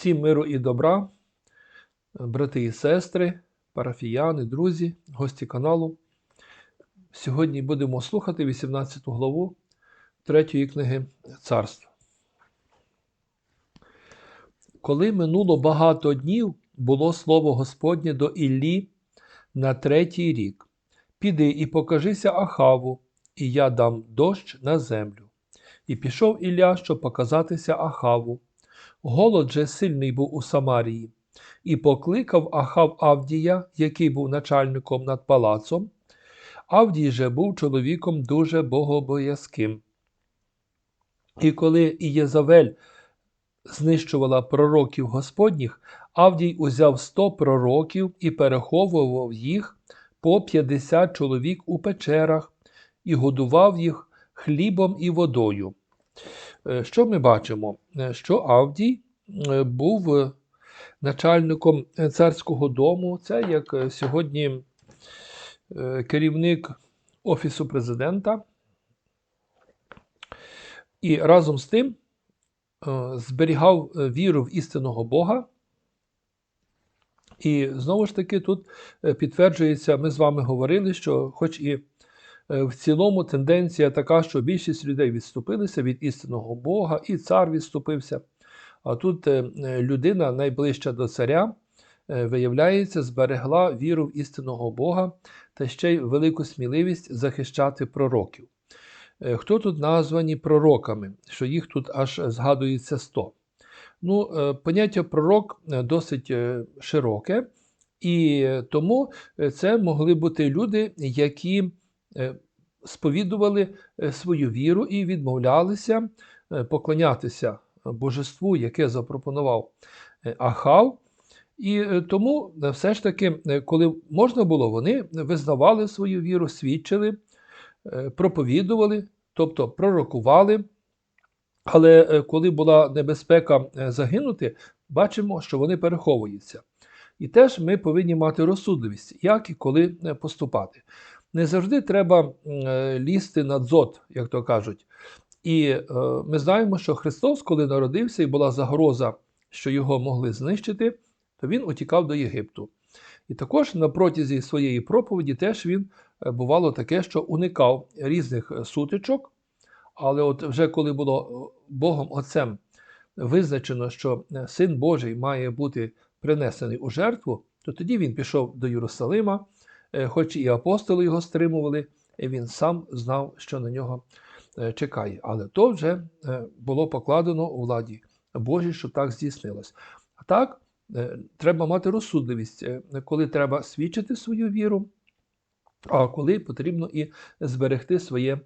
Всім миру і добра, брати і сестри, парафіяни, друзі, гості каналу. Сьогодні будемо слухати 18 главу 3 книги Царств. Коли минуло багато днів, було слово Господнє до Іллі на третій рік. Піди і покажися Ахаву, і я дам дощ на землю. І пішов Ілля, щоб показатися Ахаву. Голод же сильний був у Самарії, і покликав Ахав Авдія, який був начальником над палацом. Авдій же був чоловіком дуже богобоязким. І коли Ієзавель знищувала пророків Господніх, Авдій узяв сто пророків і переховував їх по 50 чоловік у печерах і годував їх хлібом і водою. Е, Що ми бачимо? Е, Що Авдій е, був начальником царського дому. Це як сьогодні керівник Офісу президента. І разом з тим зберігав віру в істинного Бога. І знову ж таки тут підтверджується, ми з вами говорили, що, хоч і в цілому тенденція така, що більшість людей відступилися від істинного Бога, і цар відступився. А тут е, е, людина, найближча до царя, е, виявляється, зберегла віру в істинного Бога та ще й велику сміливість захищати пророків. Е, Хто тут названі пророками, що їх тут аж згадується 100? Ну, е, поняття пророк е, досить е, широке, і тому е, це могли бути люди, які е, сповідували е, свою віру і відмовлялися е, поклонятися божеству, яке запропонував е, Ахав. І е, тому е, все ж таки, е, коли можна було, вони визнавали свою віру, свідчили, е, проповідували, тобто пророкували. Але е, коли була небезпека е, загинути, бачимо, що вони переховуються. І теж ми повинні мати розсудливість, як і коли е, поступати. Не завжди треба е, лізти на дзот, як то кажуть. І е, ми знаємо, що Христос, коли народився і була загроза, що його могли знищити, то він утікав до Єгипту. І також на протязі своєї проповіді теж він е, бувало таке, що уникав різних сутичок. Але от вже коли було Богом Отцем визначено, що Син Божий має бути принесений у жертву, то тоді він пішов до Єрусалима, хоч і апостоли його стримували, він сам знав, що на нього е, чекає. Але то вже е, було покладено у владі Божій, що так здійснилось. А так, е, треба мати розсудливість, е, коли треба свідчити свою віру, а коли потрібно і зберегти своє е,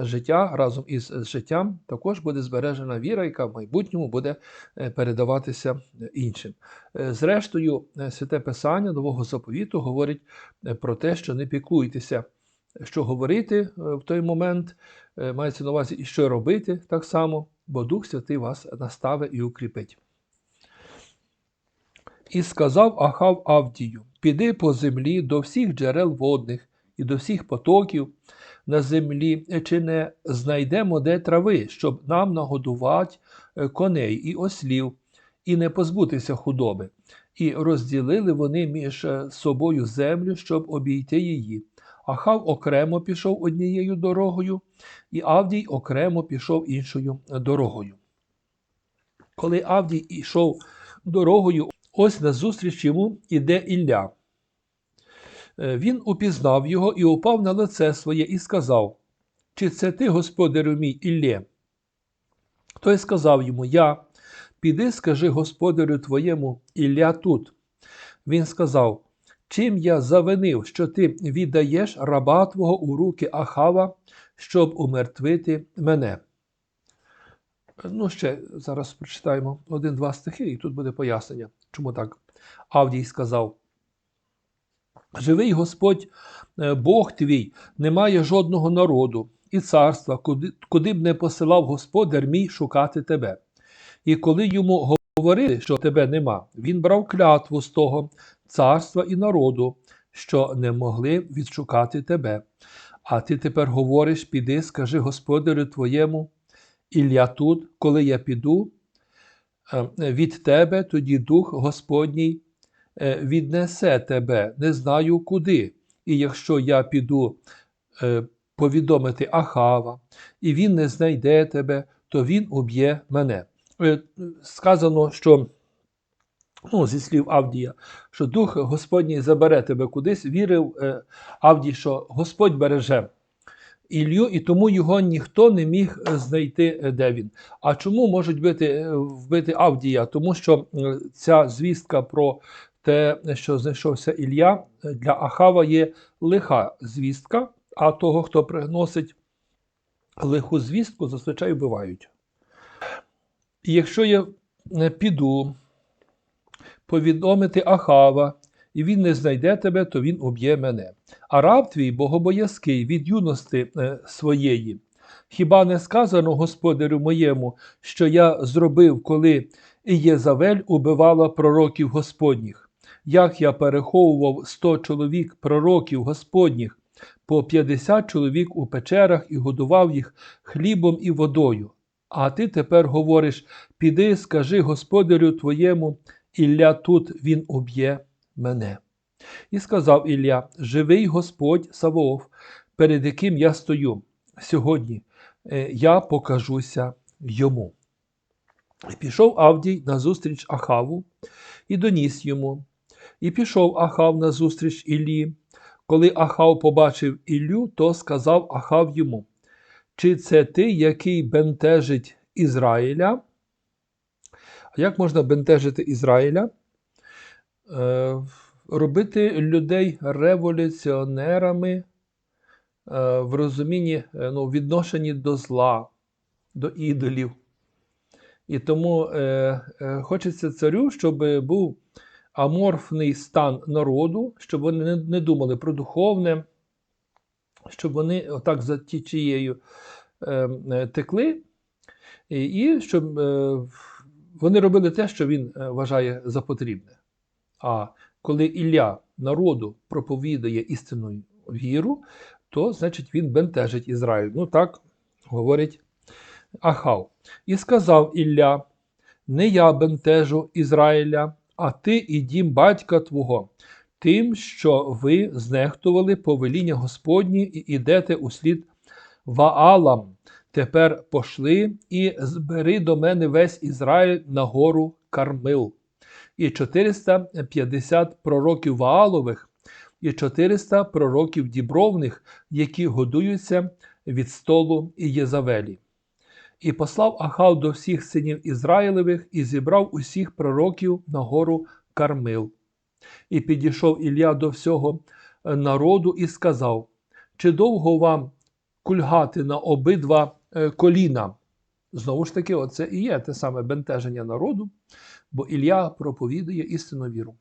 життя разом із життям, також буде збережена віра, яка в майбутньому буде е, передаватися е, іншим. Е, Зрештою, е, святе Писання Нового заповіту говорить е, про те, що не піклуйтеся, що говорити е, в той момент, е, мається на увазі і що робити так само, бо Дух Святий вас наставить і укріпить. І сказав Ахав Авдію: Піди по землі до всіх джерел водних і до всіх потоків на землі, чи не знайдемо де трави, щоб нам нагодувати е, коней і ослів, і не позбутися худоби. І розділили вони між е, собою землю, щоб обійти її. Ахав окремо пішов однією дорогою, і Авдій окремо пішов іншою дорогою. Коли Авдій йшов дорогою, ось назустріч йому іде Ілля. Е, Він упізнав його і упав на лице своє і сказав: Чи це ти, господарю мій Іллє? Той сказав йому: Я, піди, скажи господарю твоєму, Ілля тут. Він сказав: Чим я завинив, що ти віддаєш раба твого у руки Ахава, щоб умертвити мене? Ну, ще зараз прочитаємо один-два стихи, і тут буде пояснення, чому так. Авдій сказав: Живий Господь, е, Бог твій, немає жодного народу і царства, куди, куди б не посилав Господар мій шукати тебе. І коли йому говорили, що тебе нема, він брав клятву з того царства і народу, що не могли відшукати тебе. А ти тепер говориш, піди, скажи господарю твоєму, Ілля тут, коли я піду, е, від тебе, тоді Дух Господній віднесе тебе, не знаю куди. І якщо я піду е, повідомити Ахава, і він не знайде тебе, то він уб'є мене. Е, Сказано, що ну, зі слів Авдія, що Дух Господній забере тебе кудись, вірив е, Авдій, що Господь береже Ілью, і тому його ніхто не міг е, знайти, е, де він. А чому можуть бити, е, вбити Авдія? Тому що е, ця звістка про те, що знайшовся Ілля, для Ахава є лиха звістка, а того, хто приносить лиху звістку, зазвичай вбивають. І якщо я е, піду повідомити Ахава, і він не знайде тебе, то він уб'є мене. А раб твій богобоязкий від юності е, своєї. Хіба не сказано господарю моєму, що я зробив, коли Ієзавель убивала пророків Господніх? Як я переховував сто чоловік пророків Господніх, по п'ятдесят чоловік у печерах і годував їх хлібом і водою. А ти тепер говориш: піди, скажи господарю твоєму, Ілля тут він уб'є мене. І сказав Ілля: Живий Господь Савоов, перед яким я стою сьогодні, е, я покажуся йому. Пішов Авдій назустріч Ахаву і доніс йому. І пішов Ахав назустріч Іллі. Коли Ахав побачив Іллю, то сказав Ахав йому: Чи це ти, який бентежить Ізраїля? А як можна бентежити Ізраїля? Е, робити людей революціонерами е, в розумінні е, ну, відношенні до зла, до ідолів. І тому е, е, хочеться царю, щоб був аморфний стан народу, щоб вони не, думали про духовне, щоб вони отак за тічією е, е, текли, і, щоб е, вони робили те, що він е, вважає за потрібне. А коли Ілля народу проповідує істинну віру, то значить він бентежить Ізраїль. Ну так говорить Ахав. І сказав Ілля: Не я бентежу Ізраїля, а ти і дім батька твого, тим, що ви знехтували повеління Господні і ідете услід Ваалам. Тепер пошли і збери до мене весь Ізраїль на гору Кармил. І 450 пророків Ваалових, і 400 пророків дібровних, які годуються від столу Єзавелі. І послав Ахав до всіх синів Ізраїлевих і зібрав усіх пророків на гору Кармил. І підійшов Ілля до всього народу і сказав: Чи довго вам кульгати на обидва е, коліна? Знову ж таки, оце і є те саме бентеження народу, бо Ілля проповідує істинну віру.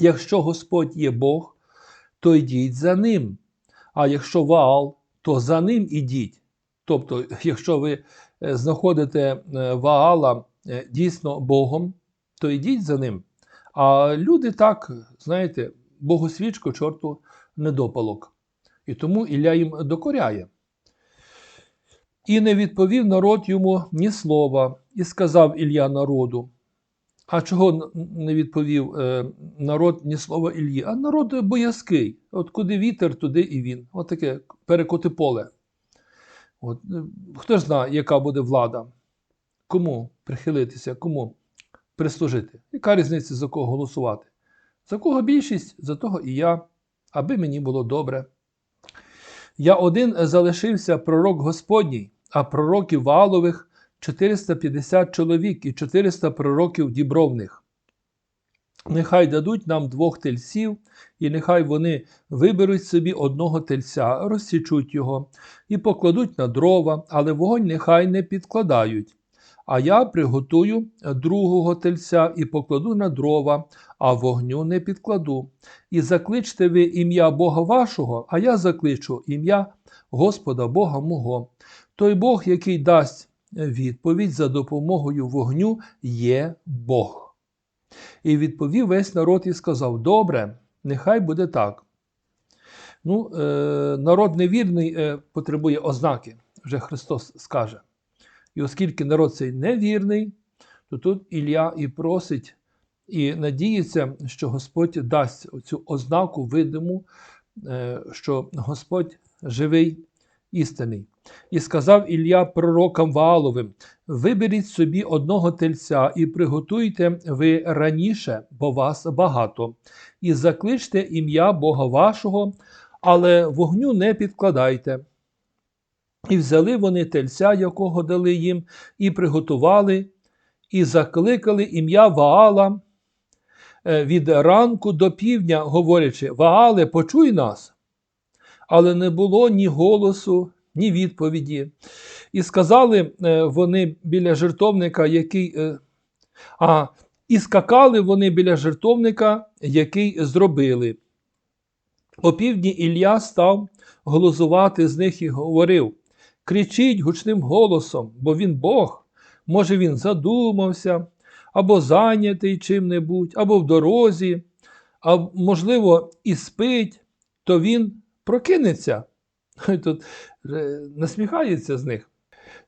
Якщо Господь є Бог, то йдіть за ним. А якщо Ваал, то за ним ідіть. Тобто, якщо ви е, знаходите е, Ваала е, дійсно Богом, то йдіть за ним. А люди так, знаєте, богосвічку чорту недопалок. І тому Ілля їм докоряє. І не відповів народ йому ні слова, і сказав Ілля народу. А чого не відповів народ ні слова Іллі? А народ боязкий. От куди вітер, туди і він. От таке перекоти поле. От, Хто ж знає, яка буде влада? Кому прихилитися, кому прислужити? Яка різниця за кого голосувати? За кого більшість, за того і я, аби мені було добре. Я один залишився пророк Господній, а пророків Валових 450 чоловік і 400 пророків дібровних. Нехай дадуть нам двох тельців, і нехай вони виберуть собі одного тельця, розсічуть його і покладуть на дрова, але вогонь нехай не підкладають. А я приготую другого тельця і покладу на дрова, а вогню не підкладу. І закличте ви ім'я Бога вашого, а я закличу ім'я Господа Бога мого. Той Бог, який дасть відповідь за допомогою вогню, є Бог. І відповів весь народ і сказав: Добре, нехай буде так. Ну, е, Народ невірний е, потребує ознаки, вже Христос скаже. І оскільки народ цей невірний, то тут Ілля і просить, і надіється, що Господь дасть цю ознаку видиму, е, що Господь живий, істинний. І сказав Ілля пророкам Вааловим: Виберіть собі одного тельця і приготуйте ви раніше, бо вас багато, і закличте ім'я Бога вашого, але вогню не підкладайте. І взяли вони тельця, якого дали їм, і приготували, і закликали ім'я Ваала е, від ранку до півдня, говорячи: Ваале, почуй нас. Але не було ні голосу, ні відповіді. І сказали е, вони біля жертовника, який. е, А, і скакали вони біля жертовника, який зробили. О півдні Ілля став глузувати з них і говорив: Кричіть гучним голосом, бо він Бог. Може, він задумався, або зайнятий чим-небудь, або в дорозі, а можливо, і спить, то він прокинеться. Тут насміхається з них.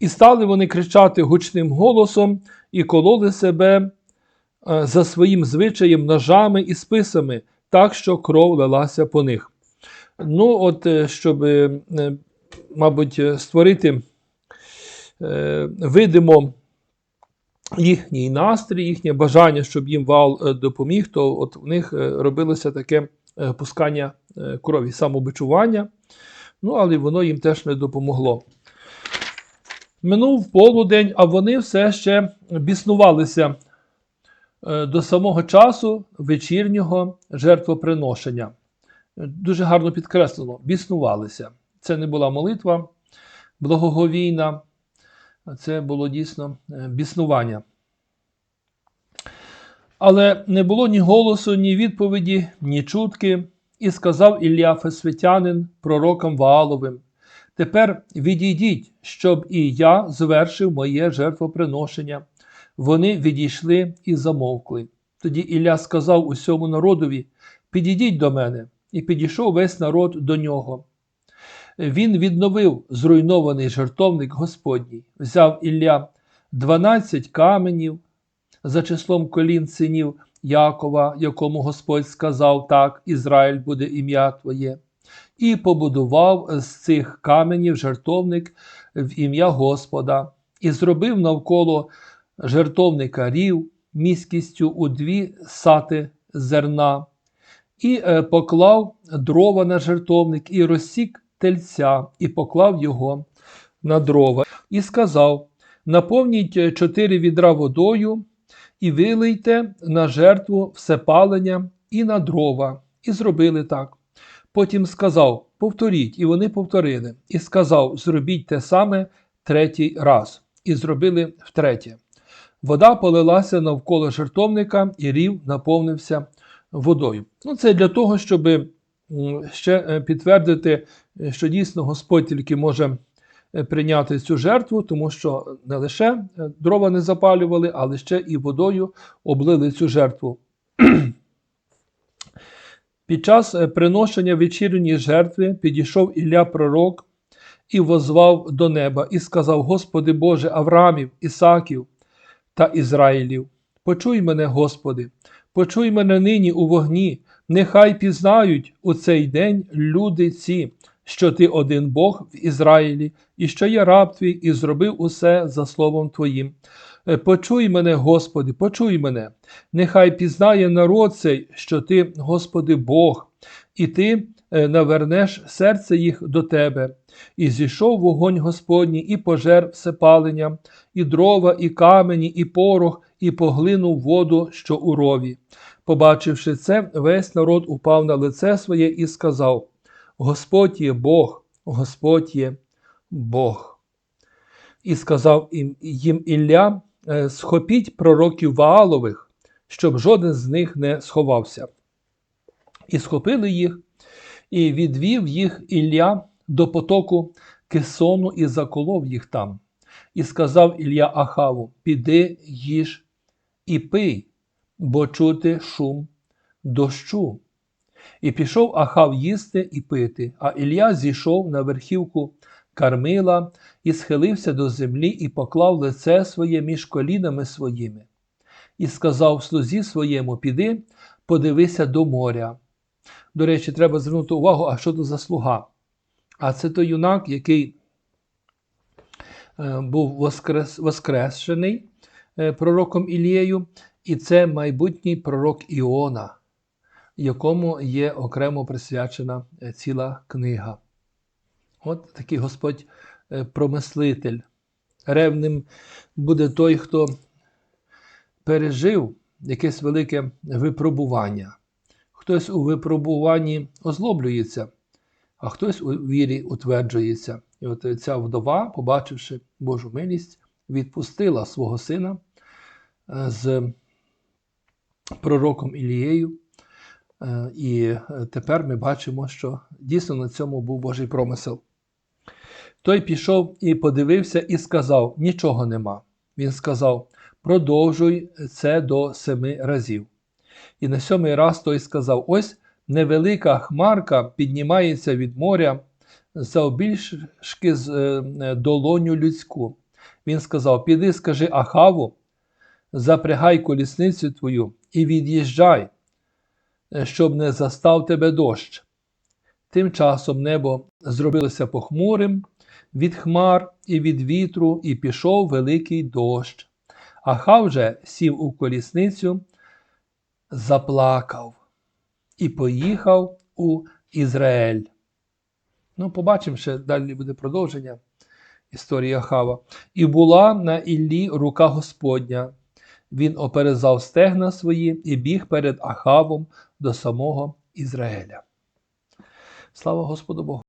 І стали вони кричати гучним голосом і кололи себе е, за своїм звичаєм ножами і списами, так що кров лилася по них. Ну, от, е, щоб, е, мабуть, створити видимо їхній настрій, їхнє бажання, щоб їм вал допоміг, то от в них робилося таке пускання е, крові, самобичування. Ну, але воно їм теж не допомогло. Минув полудень, а вони все ще біснувалися е, до самого часу вечірнього жертвоприношення. Дуже гарно підкреслено, біснувалися. Це не була молитва благоговійна, це було дійсно е, біснування. Але не було ні голосу, ні відповіді, ні чутки, і сказав Ілля Фесвитянин пророкам Вааловим: Тепер відійдіть, щоб і я звершив моє жертвоприношення. Вони відійшли і замовкли. Тоді Ілля сказав усьому народові: Підійдіть до мене, і підійшов весь народ до нього. Він відновив зруйнований жертовник Господній, взяв Ілля 12 каменів за числом колін синів Якова, якому Господь сказав так, Ізраїль буде ім'я Твоє, і побудував з цих каменів жертовник в ім'я Господа, і зробив навколо жертовника рів міськістю у дві сати зерна, і е, поклав дрова на жертовник, і розсік тельця, і поклав його на дрова, і сказав: Наповніть чотири відра водою, і вилийте на жертву всепалення і на дрова. І зробили так. Потім сказав: Повторіть, і вони повторили, і сказав: Зробіть те саме третій раз, і зробили втретє. Вода полилася навколо жертовника, і рів наповнився водою. Ну, Це для того, щоб ще е, підтвердити, е, що дійсно Господь тільки може прийняти цю жертву, тому що не лише е, дрова не запалювали, але ще і водою облили цю жертву. Під час е, приношення вечірньої жертви підійшов Ілля пророк і возвав до неба, і сказав: Господи Боже Авраамів, Ісаків та Ізраїлів, почуй мене, Господи, почуй мене нині у вогні, нехай пізнають у цей день люди ці, що ти один Бог в Ізраїлі, і що я раб твій, і зробив усе за словом Твоїм. Е, Почуй мене, Господи, почуй мене, нехай пізнає народ цей, що Ти, Господи, Бог, і Ти е, навернеш серце їх до Тебе. І зійшов вогонь Господній, і пожер всепалення, і дрова, і камені, і порох, і поглинув воду, що у рові. Побачивши це, весь народ упав на лице своє і сказав: Господь є Бог, Господь є Бог. І сказав їм- Ілля: «Е, схопіть пророків Ваалових, щоб жоден з них не сховався. І схопили їх, і відвів їх Ілля до потоку Кесону і заколов їх там. І сказав Ілля Ахаву: Піди, їж і пий, бо чути шум дощу. І пішов Ахав їсти і пити, а Ілля зійшов на верхівку Кармила, і схилився до землі і поклав лице своє між колінами своїми, і сказав слузі своєму: Піди, подивися до моря. До речі, треба звернути увагу, а що то за слуга? А це той юнак, який е, був воскрес, воскрешений е, пророком Ілією, і це майбутній пророк Іона, якому є окремо присвячена е, ціла книга. От такий Господь е, промислитель. Ревним буде той, хто пережив якесь велике випробування. Хтось у випробуванні озлоблюється, а хтось у вірі утверджується. І от ця вдова, побачивши Божу милість, відпустила свого сина е, з пророком Ілією. Е, І е, тепер ми бачимо, що дійсно на цьому був Божий промисел. Той пішов і подивився і сказав: Нічого нема. Він сказав: Продовжуй це до семи разів. І на сьомий раз той сказав: Ось невелика хмарка піднімається від моря завбільшки з е, долоню людську. Він сказав: Піди, скажи Ахаву, запрягай колісницю твою і від'їжджай, щоб не застав тебе дощ. Тим часом небо зробилося похмурим від хмар і від вітру, і пішов великий дощ. Ахав же сів у колісницю, заплакав і поїхав у Ізраїль. Ну, побачимо ще далі буде продовження історії Ахава. І була на Іллі рука Господня. Він оперезав стегна свої і біг перед Ахавом до самого Ізраїля. Слава Господу Богу!